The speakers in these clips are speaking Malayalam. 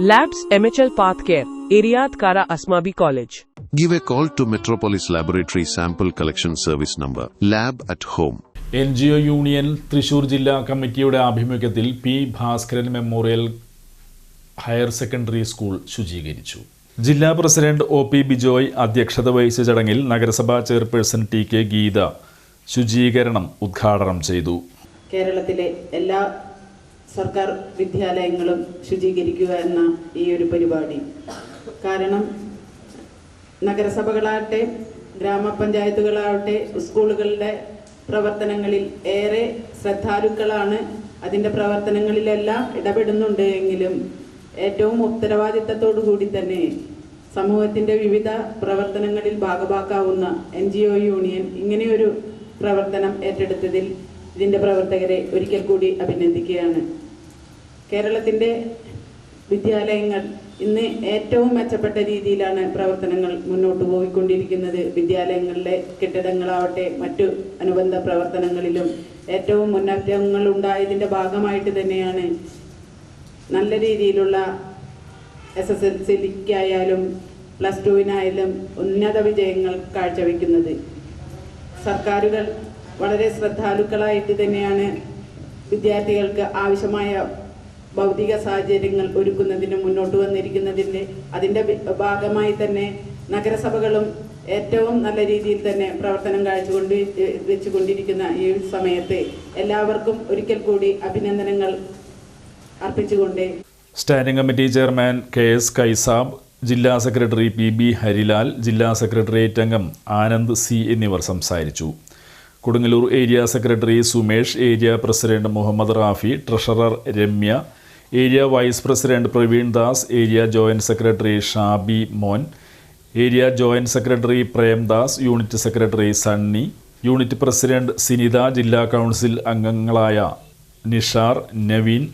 Labs MHL Path Care, Iriad Kara Asmabi College. Give a call to Metropolis Laboratory Sample Collection Service number Lab at Home. N G O union Thrissur ജില്ലാ കമ്മിറ്റിയുടെ ആഭിമുഖ്യത്തിൽ P Bhaskaran memorial higher secondary school ശുചീകരിച്ചു ജില്ലാ പ്രസിഡന്റ് ഒ പി ബിജോയ് അധ്യക്ഷത വഹിച്ച ചടങ്ങിൽ നഗരസഭാ ചെയർപേഴ്സൺ ടി കെ ഗീത ശുചീകരണം ഉദ്ഘാടനം ചെയ്തു കേരളത്തിലെ എല്ലാ സർക്കാർ വിദ്യാലയങ്ങളും ശുചീകരിക്കുക എന്ന ഈ ഒരു പരിപാടി. കാരണം നഗരസഭകളാകട്ടെ ഗ്രാമപഞ്ചായത്തുകളാവട്ടെ സ്കൂളുകളുടെ പ്രവർത്തനങ്ങളിൽ ഏറെ ശ്രദ്ധാലുക്കളാണ്. അതിന്റെ പ്രവർത്തനങ്ങളിലെല്ലാം ഇടപെടുന്നുണ്ട് എങ്കിലും ഏറ്റവും ഉത്തരവാദിത്തത്തോടു കൂടി തന്നെ സമൂഹത്തിന്റെ വിവിധ പ്രവർത്തനങ്ങളിൽ ഭാഗമാക്കാവുന്ന എൻ ജി ഒ യൂണിയൻ ഇങ്ങനെയൊരു പ്രവർത്തനം ഏറ്റെടുത്തതിൽ ഇതിന്റെ പ്രവർത്തകരെ ഒരിക്കൽ കൂടി അഭിനന്ദിക്കുകയാണ്. കേരളത്തിന്റെ വിദ്യാലയങ്ങൾ ഇന്ന് ഏറ്റവും മെച്ചപ്പെട്ട രീതിയിലാണ് പ്രവർത്തനങ്ങൾ മുന്നോട്ട് പോയിക്കൊണ്ടിരിക്കുന്നത്. വിദ്യാലയങ്ങളിലെ കെട്ടിടങ്ങളാവട്ടെ മറ്റു അനുബന്ധ പ്രവർത്തനങ്ങളിലും ഏറ്റവും മുന്നേറ്റങ്ങൾ ഉണ്ടായതിന്റെ ഭാഗമായിട്ട് തന്നെയാണ് നല്ല രീതിയിലുള്ള എസ് എസ് എൽ സിക്കായാലും പ്ലസ് ടുവിനായാലും ഉന്നത വിജയങ്ങൾ കാഴ്ചവെക്കുന്നത്. സർക്കാരുകൾ വളരെ ശ്രദ്ധാലുക്കളായിട്ട് തന്നെയാണ് വിദ്യാർത്ഥികൾക്ക് ആവശ്യമായ ഭൗതിക സാഹചര്യങ്ങൾ ഒരുക്കുന്നതിന് മുന്നോട്ട് വന്നിരിക്കുന്നതിന്റെ അതിന്റെ ഭാഗമായി തന്നെ നഗരസഭകളും ഏറ്റവും നല്ല രീതിയിൽ തന്നെ പ്രവർത്തനം കാഴ്ചകൊണ്ട് വെച്ചുകൊണ്ടിരിക്കുന്ന ഈ സമയത്ത് എല്ലാവർക്കും ഒരിക്കൽ കൂടി അഭിനന്ദനങ്ങൾ അർപ്പിച്ചുകൊണ്ട് standing committee chairman K S Kaisab ജില്ലാ സെക്രട്ടറി പി ബി ഹരിലാൽ ജില്ലാ സെക്രട്ടേറിയറ്റ് അംഗം ആനന്ദ് സി എന്നിവർ സംസാരിച്ചു. Kodungallur area secretary Sumesh area president Muhammad Rafi treasurer Ramya area vice president Praveen Das area joint secretary Shabi Mon area joint secretary Premdas unit secretary Sunny unit president Sinitha ജില്ലാ കൗൺസിൽ അംഗങ്ങളായ നിഷാർ നവീൻ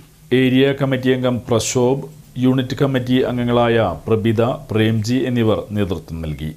ഏരിയ കമ്മിറ്റി അംഗം പ്രശോഭ് യൂണിറ്റ് കമ്മിറ്റി അംഗങ്ങളായ പ്രബിത പ്രേംജി എന്നിവർ നേതൃത്വം നൽകി.